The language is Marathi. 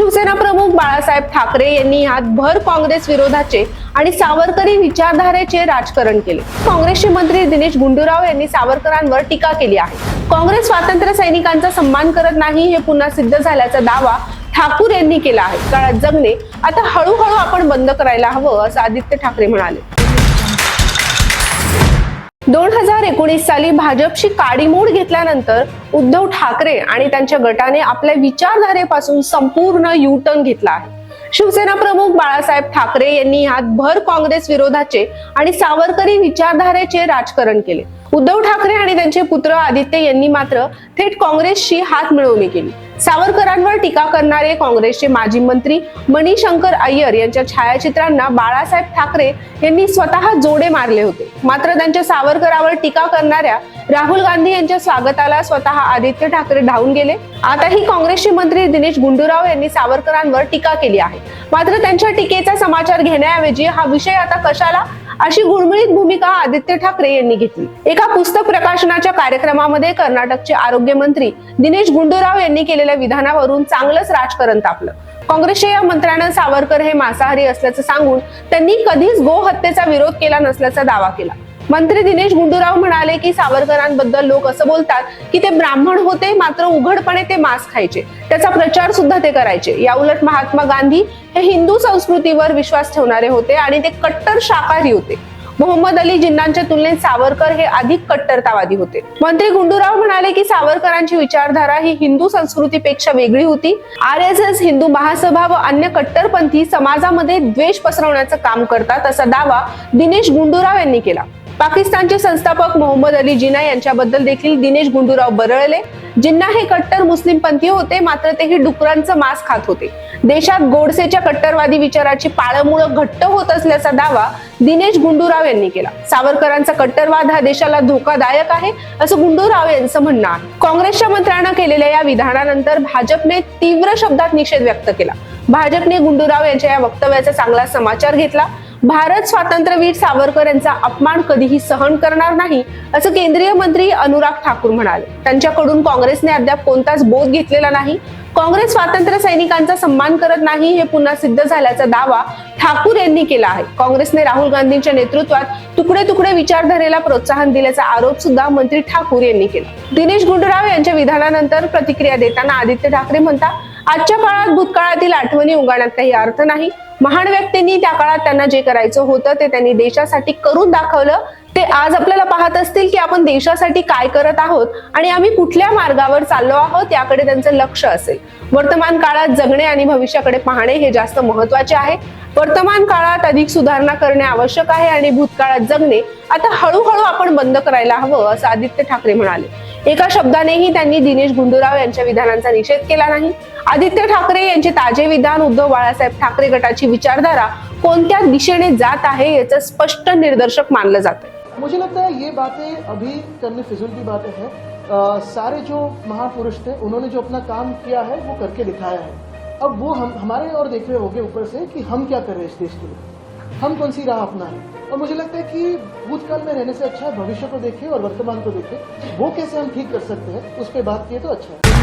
शिवसेना प्रमुख बाळासाहेब ठाकरे यांनी यात भर काँग्रेस विरोधाचे आणि सावरकरी विचारधारेचे राजकारण केले. काँग्रेसचे मंत्री दिनेश गुंडूराव यांनी सावरकरांवर टीका केली आहे. काँग्रेस स्वातंत्र्य सैनिकांचा सन्मान करत नाही हे पुन्हा सिद्ध झाल्याचा दावा ठाकूर यांनी केला आहे. काळात जगणे आता हळूहळू आपण बंद करायला हवं असं आदित्य ठाकरे म्हणाले. दोन हजार एकोणीस साली भाजपशी काडीमोड घेतल्यानंतर उद्धव ठाकरे आणि त्यांच्या गटाने आपल्या विचारधारेपासून संपूर्ण युटर्न घेतला आहे. शिवसेना प्रमुख बाळासाहेब ठाकरे यांनी यात भर काँग्रेस विरोधाचे आणि सावरकरी विचारधारेचे राजकारण केले. उद्धव ठाकरे आणि त्यांचे पुत्र आदित्य यांनी मात्र थेट काँग्रेसशी हात मिळवणी केली. सावरकरांवर टीका करणारे काँग्रेसचे माजी मंत्री मणिशंकर अय्यर यांच्या छायाचित्रांना बाळासाहेब ठाकरे यांनी स्वतः जोडे मारले होते. मात्र त्यांच्या सावरकरावर टीका करणाऱ्या राहुल गांधी यांच्या स्वागताला स्वतः आदित्य ठाकरे धावून गेले. आताही काँग्रेसचे मंत्री दिनेश गुंडूराव यांनी सावरकरांवर टीका केली आहे. मात्र त्यांच्या टीकेचा समाचार घेण्याऐवजी हा विषय आता कशाला अशी गुळमुळीत भूमिका आदित्य ठाकरे यांनी घेतली. एका पुस्तक प्रकाशनाच्या कार्यक्रमामध्ये कर्नाटकचे आरोग्य मंत्री दिनेश गुंडूराव यांनी केलेल्या विधानावरून चांगलंच राजकारण तापलं. काँग्रेसच्या या मंत्र्यानं सावरकर हे मांसाहारी असल्याचं सांगून त्यांनी कधीच गोहत्येचा विरोध केला नसल्याचा दावा केला. मंत्री दिनेश गुंडूराव म्हणाले की सावरकरांबद्दल लोक असं बोलतात की ते ब्राह्मण होते मात्र उघडपणे ते मांस खायचे. त्याचा प्रचार सुद्धा ते करायचे. या उलट महात्मा गांधी हे हिंदू संस्कृतीवर विश्वास ठेवणारे होते आणि ते कट्टर शाकाहारी होते. मोहम्मद अली जिन्नांच्या तुलनेत सावरकर हे अधिक कट्टरतावादी होते. मंत्री गुंडूराव म्हणाले की सावरकरांची विचारधारा ही हिंदू संस्कृतीपेक्षा वेगळी होती. R S S Hindu Mahasabha व अन्य कट्टरपंथी समाजामध्ये द्वेष पसरवण्याचं काम करतात असा दावा दिनेश गुंडूराव यांनी केला. पाकिस्तानचे संस्थापक मोहम्मद अली जिना यांच्याबद्दल देखील दिनेश गुंडूराव बरळले. जिन्ना हे कट्टर मुस्लिम पंथीय होते मात्र तेही डुकरांचं मांस खात होते. देशात गोडसेच्या कट्टरवादी विचाराची पाळमुळं घट्ट होत असल्याचा दावा दिनेश गुंडूराव यांनी केला. सावरकरांचा कट्टरवाद हा देशाला धोकादायक आहे असं गुंडूराव यांचं म्हणणं आहे. काँग्रेसच्या मंत्र्यांना केलेल्या या विधानानंतर भाजपने तीव्र शब्दात निषेध व्यक्त केला. भाजपने गुंडूराव यांच्या या वक्तव्याचा चांगला समाचार घेतला. भारत स्वातंत्र्यवीर सावरकर यांचा अपमान कधीही सहन करणार नाही असं केंद्रीय मंत्री अनुराग ठाकूर म्हणाले. त्यांच्याकडून काँग्रेसने अद्याप कोणताच बोध घेतलेला नाही. काँग्रेस स्वातंत्र्य सैनिकांचा सन्मान करत नाही हे पुन्हा सिद्ध झाल्याचा दावा ठाकूर यांनी केला आहे. काँग्रेसने राहुल गांधींच्या नेतृत्वात तुकडे तुकडे विचारधारेला प्रोत्साहन दिल्याचा आरोप सुद्धा मंत्री ठाकूर यांनी केला. दिनेश गुंडूराव यांच्या विधानानंतर प्रतिक्रिया देताना आदित्य ठाकरे म्हणतात आजच्या काळात भूतकाळातील आठवणी उगाण्यात काही अर्थ नाही. महान व्यक्तींनी त्या काळात त्यांना जे करायचं होतं ते त्यांनी देशासाठी करून दाखवलं. ते आज आपल्याला पाहत असतील की आपण देशासाठी काय करत आहोत आणि आम्ही कुठल्या मार्गावर चाललो आहोत याकडे त्यांचं लक्ष असेल. वर्तमान काळात जगणे आणि भविष्याकडे पाहणे हे जास्त महत्त्वाचे आहे. वर्तमान काळात अधिक सुधारणा करणे आवश्यक आहे आणि भूतकाळात जगणे आता हळूहळू आपण बंद करायला हवं असं आदित्य ठाकरे म्हणाले. एका शब्दानेही त्यांनी दिनेश गुंडूराव यांच्या विधानांचा निषेध केला नाही. आदित्य ठाकरे यांचे ताजे विधान उद्धव बाळासाहेब ठाकरे गटाची विचारधारा कोणत्या दिशेने जात आहे याचं स्पष्ट निर्दर्शक मानलं जातं मुझे लगता है ये बातें अभी करनी फिजूल की बातें हैं। सारे जो महापुरुष थे उन्होंने जो अपना काम किया है वो करके दिखाया है। अब वो हम हमारे और देख रहे होंगे ऊपर से कि हम क्या कर रहे हैं इस देश के लिए। हम कौन सी राह अपना है और मुझे लगता है कि भूतकाल में रहने से अच्छा है भविष्य को देखें और वर्तमान को देखें। वो कैसे हम ठीक कर सकते हैं उस पर बात किए तो अच्छा है।